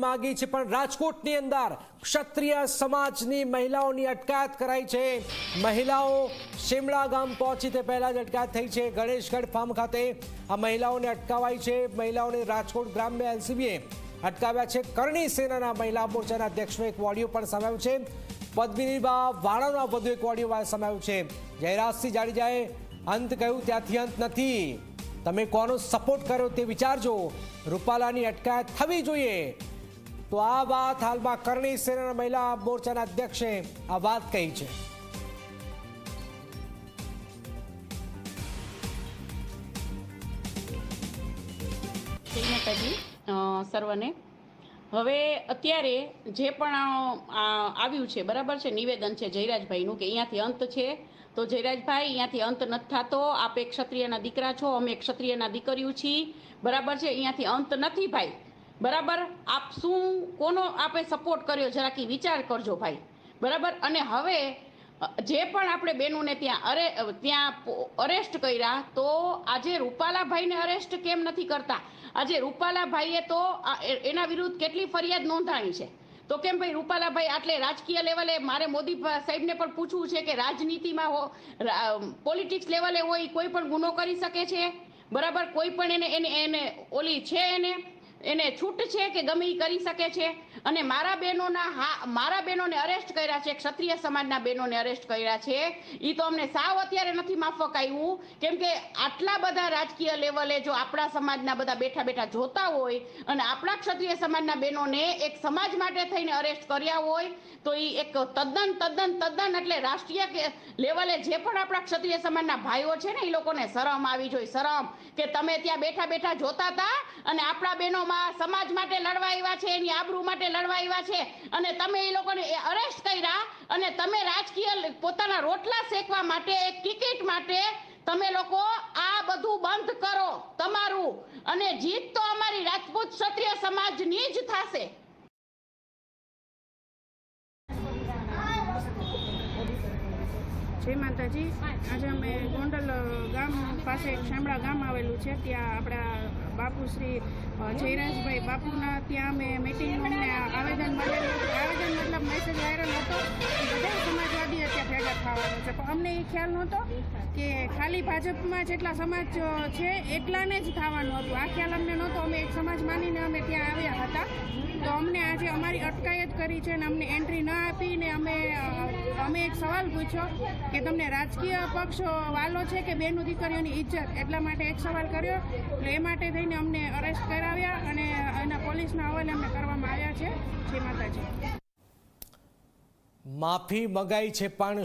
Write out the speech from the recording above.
માગી છે, પણ રાજકોટની અંદર ક્ષત્રિય સમાજની મહિલાઓની અટકાયત કરાઈ છે. મહિલાઓ શિમળા ગામ પહોંચી તે પહેલાં જ અટકાયત થઈ છે. ગણેશગઢ ફાર્મ ખાતે આ મહિલાઓને અટકાવાઈ છે. મહિલાઓને રાજકોટ ગ્રામ્ય એલસીબીએ અટકાવ્યા છે. કરણી સેનાના મહિલા મોરચાના અધ્યક્ષનો એક ઓડિયો પણ સામે છે. પદ્મિનીબા વાળાનો વધુ એક ઓડિયો સામે છે. જયરાજસિંહ જાડેજાએ અંત કહ્યું, ત્યાંથી અંત નથી. તમે કોનો સપોર્ટ કર્યો તે વિચારજો. રૂપાલાની અટકાયત થવી જોઈએ. તો આ વાત હાલમાં કરણી સેના મહિલા મોરચાના અધ્યક્ષે આ વાત કહી છે. સર્વને. હવે અત્યારે જે પણ આવ્યું છે, બરાબર છે, નિવેદન છે જયરાજભાઈનું કે અહીંયાથી અંત છે. તો જયરાજભાઈ, અહીંયાથી અંત નથી થતો. આપ એક ક્ષત્રિયના દીકરા છો, અમે ક્ષત્રિયના દીકરીઓ છીએ. બરાબર છે, અહીંયાથી અંત નથી ભાઈ. બરાબર? આપ શું, કોનો આપે સપોર્ટ કર્યો? જરાક વિચાર કરજો ભાઈ. બરાબર? અને હવે જે પણ આપણે બેનોને ત્યાં અરે ત્યાં અરેસ્ટ કર્યા, તો આજે રૂપાલાભાઈને અરેસ્ટ કેમ નથી કરતા? આજે રૂપાલાભાઈએ તો એના વિરુદ્ધ કેટલી ફરિયાદ નોંધાણી છે? તો કેમ ભાઈ રૂપાલાભાઈ આટલે રાજકીય લેવલે મારે મોદી સાહેબને પણ પૂછવું છે કે રાજનીતિમાં હો પોલિટિક્સ લેવલે હોય કોઈ પણ ગુનો કરી શકે છે? બરાબર? કોઈ પણ એને એને એને ઓલી છે એને? એને છૂટ છે કે ગમે એ કરી શકે છે? અને મારા બહેનોના હા, મારા બહેનોને અરેસ્ટ કર્યા છે, ક્ષત્રિય સમાજના બહેનોને અરેસ્ટ કર્યા છે. એ તો અમને સાવ અત્યારે નથી માફક આવ્યું કેમ કે આટલા બધા રાજકીય લેવલે જો આપણા સમાજના બધા બેઠા બેઠા જોતા હોય અને આપણા ક્ષત્રિય સમાજના બહેનોને એક સમાજ માટે થઈને અરેસ્ટ કર્યા હોય, તો એ એક તદ્દન તદ્દન તદ્દન એટલે રાષ્ટ્રીય લેવલે જે પણ આપણા ક્ષત્રિય સમાજના ભાઈઓ છે ને એ લોકોને શરમ આવી જોઈએ શરમ કે તમે ત્યાં બેઠા બેઠા જોતા હતા અને આપણા બહેનોમાં સમાજ માટે લડવા આવ્યા છે, એની આબરૂ માટે લડવા આવ્યા છે. અને તમે એ લોકોને અરેસ્ટ કર્યા અને તમે રાજકીય પોતાના રોટલા શેકવા માટે, એક ટિકિટ માટે તમે લોકો આ બધું બંધ કરો, તમારું. અને જીત તો અમારી રાજપૂત ક્ષત્રિય સમાજની જ થશે. જય માતાજી. આજે અમે ગોંડલ ગામ પાસે શામળા ગામ આવેલું છે. ત્યાં આપણા બાપુ શ્રી જયરાજભાઈ બાપુના ત્યાં અમે મિટિંગનું અમને આવેદન મળેલું આવેદન મતલબ મેસેજ વાયરલ હતો બધા સમાજવાદી અત્યારે ભેગા થવાનું છે. પણ અમને એ ખ્યાલ નહોતો કે ખાલી ભાજપમાં જેટલા સમાજ છે એટલાને જ થવાનું હતું. આ ખ્યાલ અમને નહોતો. અમે એક સમાજ માનીને અમે ત્યાં આવ્યા હતા. તો અમને આજે અમારી અટકાયત કરી છે અને અમને એન્ટ્રી ન આપી. અમે એક સવાલ પૂછ્યો કે તમને રાજકીય પક્ષ વાલો છે કે બેનું દીકરીઓની ઇજ્જત? એટલા માટે એક સવાલ કર્યો. એટલે એ માટે થઈને અમને અરેસ્ટ કરાવ્યા અને એના પોલીસના હવાલે અમને કરવામાં આવ્યા છે. શ્રી માતાજી. માફી મગાઈ છે પણ